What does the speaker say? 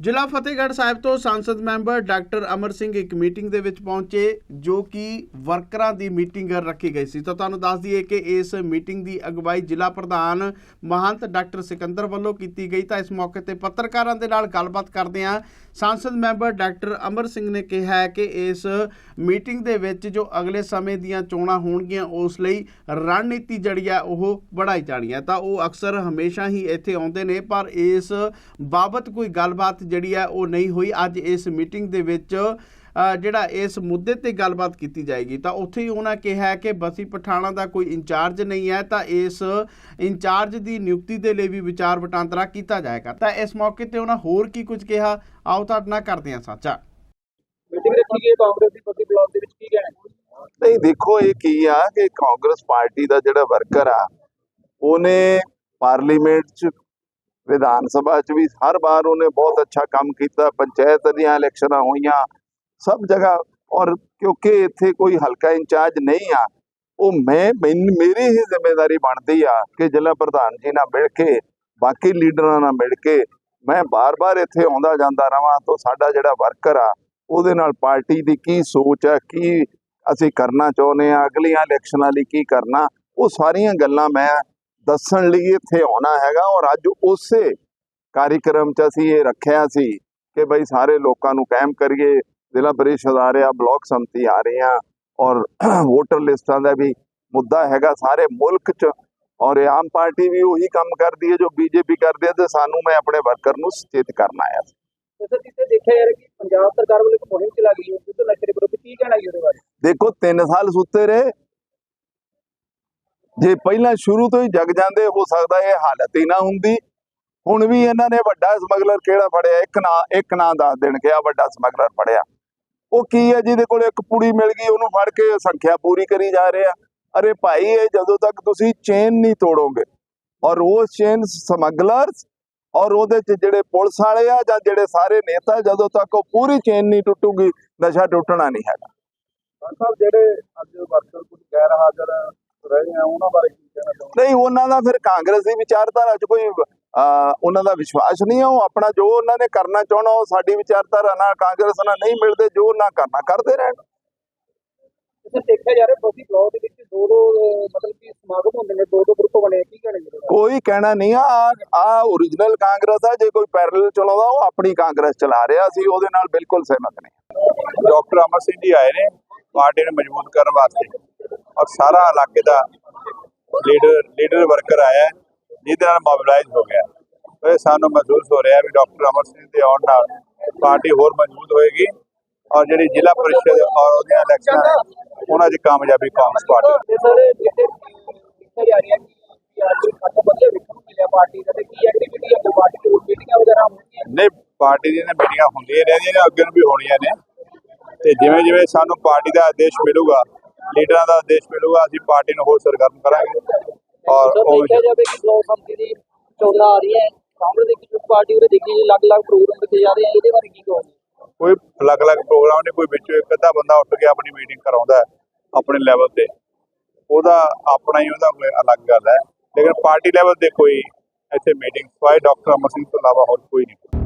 ਜ਼ਿਲ੍ਹਾ ਫਤਿਹਗੜ੍ਹ ਸਾਹਿਬ ਤੋਂ ਸੰਸਦ ਮੈਂਬਰ ਡਾਕਟਰ ਅਮਰ ਸਿੰਘ ਇੱਕ ਮੀਟਿੰਗ ਦੇ ਵਿੱਚ ਪਹੁੰਚੇ, ਜੋ ਕਿ ਵਰਕਰਾਂ ਦੀ ਮੀਟਿੰਗ ਰੱਖੀ ਗਈ ਸੀ। ਤਾਂ ਤੁਹਾਨੂੰ ਦੱਸ ਦਈਏ ਕਿ ਇਸ ਮੀਟਿੰਗ ਦੀ ਅਗਵਾਈ ਜ਼ਿਲ੍ਹਾ ਪ੍ਰਧਾਨ ਮਹੰਤ ਡਾਕਟਰ ਸਿਕੰਦਰ ਵੱਲੋਂ ਕੀਤੀ ਗਈ। ਤਾਂ ਇਸ ਮੌਕੇ ਤੇ ਪੱਤਰਕਾਰਾਂ ਦੇ ਨਾਲ ਗੱਲਬਾਤ ਕਰਦਿਆਂ ਸੰਸਦ ਮੈਂਬਰ ਡਾਕਟਰ ਅਮਰ ਸਿੰਘ ਨੇ ਕਿਹਾ ਹੈ ਕਿ ਇਸ ਮੀਟਿੰਗ ਦੇ ਵਿੱਚ ਜੋ ਅਗਲੇ ਸਮੇਂ ਦੀਆਂ ਚੋਣਾਂ ਹੋਣਗੀਆਂ, ਉਸ ਲਈ ਰਣਨੀਤੀ ਜਿਹੜੀ ਹੈ ਉਹ ਬਣਾਈ ਜਾਣੀ ਹੈ ਤਾਂ ਉਹ ਅਕਸਰ ਹਮੇਸ਼ਾ ਹੀ ਇੱਥੇ ਆਉਂਦੇ ਨੇ, ਪਰ ਇਸ ਬਾਬਤ ਕੋਈ ਗੱਲਬਾਤ ਜਿਹੜੀ ਹੈ ਉਹ ਨਹੀਂ ਹੋਈ। ਅੱਜ ਇਸ ਮੀਟਿੰਗ ਦੇ ਵਿੱਚ ਜਿਹੜਾ ਇਸ ਮੁੱਦੇ ਤੇ ਗੱਲਬਾਤ ਕੀਤੀ ਜਾਏਗੀ, ਤਾਂ ਉੱਥੇ ਹੀ ਉਹਨਾਂ ਕਿਹਾ ਕਿ ਬਸੀ ਪਠਾਣਾ ਦਾ ਕੋਈ ਇੰਚਾਰਜ ਨਹੀਂ ਹੈ, ਤਾਂ ਇਸ ਇੰਚਾਰਜ ਦੀ ਨਿਯੁਕਤੀ ਦੇ ਲਈ ਵੀ ਵਿਚਾਰ ਵਟਾਂਦਰਾ ਕੀਤਾ ਜਾਏਗਾ। ਤਾਂ ਇਸ ਮੌਕੇ ਤੇ ਉਹਨਾਂ ਹੋਰ ਕੀ ਕੁਝ ਕਿਹਾ? ਆਓ ਤੁਹਾਡੇ ਨਾਲ ਕਰਦੇ ਹਾਂ ਸਾਂਝਾ। ਮੀਟਿੰਗ ਰੱਖੀ ਗਈ ਕਾਂਗਰਸ ਦੀ ਪਤੀ ਬਲਾਕ ਦੇ ਵਿੱਚ ਕੀ ਕਹਿਣਾ ਨਹੀਂ, ਦੇਖੋ ਇਹ ਕੀ ਆ ਕਿ ਕਾਂਗਰਸ ਪਾਰਟੀ ਦਾ ਜਿਹੜਾ ਵਰਕਰ ਆ, ਉਹਨੇ ਪਾਰਲੀਮੈਂਟ ਚ ਵਿਧਾਨ ਸਭਾ ਚ ਵੀ ਹਰ ਵਾਰ ਉਹਨੇ ਬਹੁਤ ਅੱਛਾ ਕੰਮ ਕੀਤਾ, ਪੰਚਾਇਤ ਦੀਆਂ ਇਲੈਕਸ਼ਨਾਂ ਹੋਈਆਂ, ਸਭ ਜਗ੍ਹਾ। ਔਰ ਕਿਉਂਕਿ ਇੱਥੇ ਕੋਈ ਹਲਕਾ ਇੰਚਾਰਜ ਨਹੀਂ ਆ, ਉਹ ਮੈਂ, ਮੈਨ- ਮੇਰੀ ਹੀ ਜ਼ਿੰਮੇਵਾਰੀ ਬਣਦੀ ਆ ਕਿ ਜ਼ਿਲ੍ਹਾ ਪ੍ਰਧਾਨ ਜੀ ਨਾਲ ਮਿਲ ਕੇ, ਬਾਕੀ ਲੀਡਰਾਂ ਨਾਲ ਮਿਲ ਕੇ ਮੈਂ ਬਾਰ-ਬਾਰ ਇੱਥੇ ਆਉਂਦਾ ਜਾਂਦਾ ਰਵਾਂ ਤਾਂ ਸਾਡਾ ਜਿਹੜਾ ਵਰਕਰ ਆ, ਉਹਦੇ ਨਾਲ ਪਾਰਟੀ ਦੀ ਕੀ ਸੋਚ ਆ, ਕੀ ਅਸੀਂ ਕਰਨਾ ਚਾਹੁੰਦੇ ਆ, ਅਗਲੀਆਂ ਇਲੈਕਸ਼ਨਾਂ ਲਈ ਕੀ ਕਰਨਾ, ਉਹ ਸਾਰੀਆਂ ਗੱਲਾਂ ਮੈਂ ਦੱਸਣ ਲਈ ਇੱਥੇ ਆਉਣਾ ਹੈਗਾ ਔਰ ਅੱਜ ਉਸੇ ਕਾਰਜਕ੍ਰਮ 'ਚ ਅਸੀਂ ਇਹ ਰੱਖਿਆ ਸੀ ਕਿ ਬਈ ਸਾਰੇ ਲੋਕਾਂ ਨੂੰ ਕਾਇਮ ਕਰੀਏ ਜ਼ਿਲ੍ਹਾ ਪਰਿਸ਼ਦ ਆ ਰਿਹਾ ਬਲਾਕ ਸੰਮਤੀ ਆ ਰਹੀਆਂ ਔਰ ਵੋਟਰ ਲਿਸਟਾਂ ਦਾ ਵੀ ਮੁੱਦਾ ਹੈਗਾ ਸਾਰੇ ਮੁਲਕ 'ਚ ਔਰ ਇਹ ਆਮ ਪਾਰਟੀ ਵੀ ਉਹੀ ਕੰਮ ਕਰਦੀ ਹੈ ਜੋ ਬੀਜੇਪੀ ਕਰਦੀ ਹੈ ਤੇ ਸਾਨੂੰ ਮੈਂ ਆਪਣੇ ਵਰਕਰ ਨੂੰ ਸੁਚੇਤ ਕਰਨ ਆਇਆ ਸੀ। ਸਰ ਜਿੱਥੇ ਦੇਖਿਆ ਯਾਰ ਕਿ ਪੰਜਾਬ ਸਰਕਾਰ ਵੱਲੋਂ ਇੱਕ ਮੁਹਿੰਮ ਚਲਾ ਗਈ ਹੈ ਜਿੱਥੇ ਨਸ਼ੇ ਦੇ ਵਿਰੁੱਧ ਕੀ ਕਹਿਣਾ ਜੀ ਉਹਦੇ ਬਾਰੇ? ਦੇਖੋ 3 ਸਾਲ ਸੁੱਤੇ ਰਹੇ ਜੇ ਪਹਿਲਾਂ ਸ਼ੁਰੂ ਤੋਂ ਹੀ ਜਗ ਜਾਂਦੇ, ਹੋ ਸਕਦਾ ਇਹ ਹਾਲਤ ਹੀ ਨਾ ਹੁੰਦੀ। ਹੁਣ ਵੀ ਇਹਨਾਂ ਨੇ ਵੱਡਾ ਸਮਗਲਰ ਕਿਹੜਾ ਫੜਿਆ? ਇੱਕ ਨਾਂ ਇੱਕ ਨਾਂ ਦੱਸ ਦੇਣ ਕਿ ਆ ਵੱਡਾ ਸਮਗਲਰ ਫੜਿਆ। ਉਹ ਕੀ ਹੈ ਜਿਹਦੇ ਕੋਲ ਇੱਕ ਪੁੜੀ ਮਿਲ ਗਈ, ਉਹਨੂੰ ਫੜ ਕੇ ਸੰਖਿਆ ਪੂਰੀ ਕਰੀ ਜਾ ਰਹੇ ਆ। ਅਰੇ ਭਾਈ, ਇਹ ਜਦੋਂ ਤੱਕ ਤੁਸੀਂ ਚੇਨ ਨਹੀਂ ਤੋੜੋਗੇ ਔਰ ਉਸ ਚੇਨ ਸਮਗਲਰਸ ਔਰ ਉਹਦੇ ਚ ਜਿਹੜੇ ਪੁਲਿਸ ਵਾਲੇ ਆ ਜਾਂ ਜਿਹੜੇ ਸਾਰੇ ਨੇਤਾ, ਜਦੋਂ ਤੱਕ ਉਹ ਪੂਰੀ ਚੇਨ ਨਹੀਂ ਟੁੱਟੂਗੀ, ਨਸ਼ਾ ਟੁੱਟਣਾ ਨਹੀਂ ਹੈਗਾ। ਸਾਹਿਬ ਜਿਹੜੇ ਅੱਜ ਵਰਕਰ ਕੁਝ ਗੈਰ ਹਾਜ਼ਰ ਰਹੇ ਆ ਉਹਨਾਂ ਬਾਰੇ ਕੀ ਕਹਿਣਾ ਚਾਹੁੰਦੇ ਨਹੀਂ ਉਹਨਾਂ ਦਾ ਫਿਰ ਕਾਂਗਰਸ ਦੀ ਵਿਚਾਰਧਾਰਾ 'ਚ ਕੋਈ ਉਹਨਾਂ ਦਾ ਵਿਸ਼ਵਾਸ ਨਹੀਂ ਆ। ਉਹ ਆਪਣਾ ਜੋ ਉਹਨਾਂ ਨੇ ਕਰਨਾ ਚਾਹਣਾ ਉਹ ਸਾਡੀ ਵਿਚਾਰਧਾਰਾ ਨਾਲ ਕਾਂਗਰਸ ਨਾਲ ਨਹੀਂ ਮਿਲਦੇ ਜੋ ਨਾ ਕਰਨਾ ਕਰਦੇ ਰਹਿਣ। ਤੁਸੀਂ ਦੇਖਿਆ ਜਾ ਰਿਹਾ ਬਸੀ ਬਲਾਕ ਦੇ ਵਿੱਚ ਦੋ ਦੋ ਅਹ, ਮਤਲਬ ਕਿ ਸਮਾਗਮ ਹੁੰਦੇ ਨੇ ਦੋ ਦੋ ਗਰੁੱਪ ਬਣੇ ਆ, ਕੀ ਕਹਿਣਾ ਜੀ ਉਹਦੇ ਬਾਰੇ? ਕੋਈ ਕਹਿਣਾ ਨਹੀਂ ਆ। ਆ ਓਰੀਜਨਲ ਕਾਂਗਰਸ ਆ ਜੇ ਕੋਈ ਪੈਰਲਲ ਚਲਾਉਂਦਾ ਉਹ ਆਪਣੀ ਕਾਂਗਰਸ ਚਲਾ ਰਿਹਾ। ਸੀ ਉਹਦੇ ਨਾਲ ਬਿਲਕੁਲ ਸਹਿਮਤ ਨਹੀਂ। ਡਾਕਟਰ ਅਮਰ ਸਿੰਘ ਜੀ ਆਏ ਨੇ ਪਾਰਟੀ ਨੂੰ ਮਜ਼ਬੂਤ ਕਰਨ ਵਾਸਤੇ। ਔਰ ਸਾਰਾ ਇਲਾਕੇ ਦਾ ਲੀਡਰ ਲੀਡਰ ਵਰਕਰ ਆਇਆ ਜਿਹਦੇ ਨਾਲ ਮੋਬਿਲਾਈਜ਼ ਹੋ ਗਿਆ ਇਹ ਸਾਨੂੰ ਮਹਿਸੂਸ ਹੋ ਰਿਹਾ ਵੀ ਡਾਕਟਰ ਅਮਰ ਸਿੰਘ ਦੇ ਆਉਣ ਨਾਲ ਪਾਰਟੀ ਹੋਰ ਮਜ਼ਬੂਤ ਹੋਏਗੀ ਔਰ ਜਿਹੜੀ ਜ਼ਿਲ੍ਹਾ ਪਰਿਸ਼ਦ ਔਰ ਉਹਦੀਆਂ ਇਲੈਕਸ਼ਨਾਂ ਉਹਨਾਂ 'ਚ ਕਾਮਯਾਬੀ ਕਾਂਗਰਸ ਪਾਰਟੀ। ਤੇ ਤੇ ਨਹੀਂ ਪਾਰਟੀ ਦੀਆਂ ਤਾਂ ਮੀਟਿੰਗਾਂ ਹੁੰਦੀਆਂ ਰਹਿੰਦੀਆਂ ਨੇ ਅੱਗੇ ਨੂੰ ਵੀ ਹੋਣੀਆਂ ਨੇ। ਤੇ ਜਿਵੇਂ ਜਿਵੇਂ ਸਾਨੂੰ ਪਾਰਟੀ ਦਾ ਆਦੇਸ਼ ਮਿਲੂਗਾ ਲੀਡਰਾਂ ਦਾ ਆਦੇਸ਼ ਮਿਲੂਗਾ ਅਸੀਂ ਪਾਰਟੀ ਨੂੰ ਹੋਰ ਸਰਗਰਮ ਕਰਾਂਗੇ ਔਰ ਉਹ ਦੇਖਿਆ ਜਾਵੇ ਕਿ ਬਲਾਕ ਸੰਮਤੀ ਦੀ ਚੋਣਾਂ ਆ ਰਹੀਆਂ ਹੈ ਕਾਂਗਰਸ ਦੀ ਕਿਸੇ ਪਾਰਟੀ ਉਹਦੇ ਦੇਖੀ ਅਲੱਗ-ਅਲੱਗ ਪ੍ਰੋਗਰਾਮ ਰੱਖੇ ਜਾ ਰਹੇ ਆ ਇਹਦੇ ਬਾਰੇ ਕੀ ਕਹੋਗੇ? ਕੋਈ ਅਲੱਗ-ਅਲੱਗ ਪ੍ਰੋਗਰਾਮ ਨਹੀਂ ਕੋਈ ਵਿੱਚੋਂ ਇੱਕ ਅੱਧਾ ਬੰਦਾ ਉੱਠ ਕੇ ਆਪਣੀ ਮੀਟਿੰਗ ਕਰਾਉਂਦਾ ਆਪਣੇ ਲੈਵਲ ਤੇ। ਉਹਦਾ ਆਪਣਾ ਹੀ ਉਹਦਾ ਕੋਈ ਅਲੱਗ ਗੱਲ ਹੈ। ਲੇਕਿਨ ਪਾਰਟੀ ਲੈਵਲ ਤੇ ਕੋਈ ਇੱਥੇ ਮੀਟਿੰਗ ਸਵਾਈ ਡਾਕਟਰ ਅਮਰ ਸਿੰਘ ਤੋਂ ਇਲਾਵਾ ਹੋਰ ਕੋਈ ਨਹੀਂ।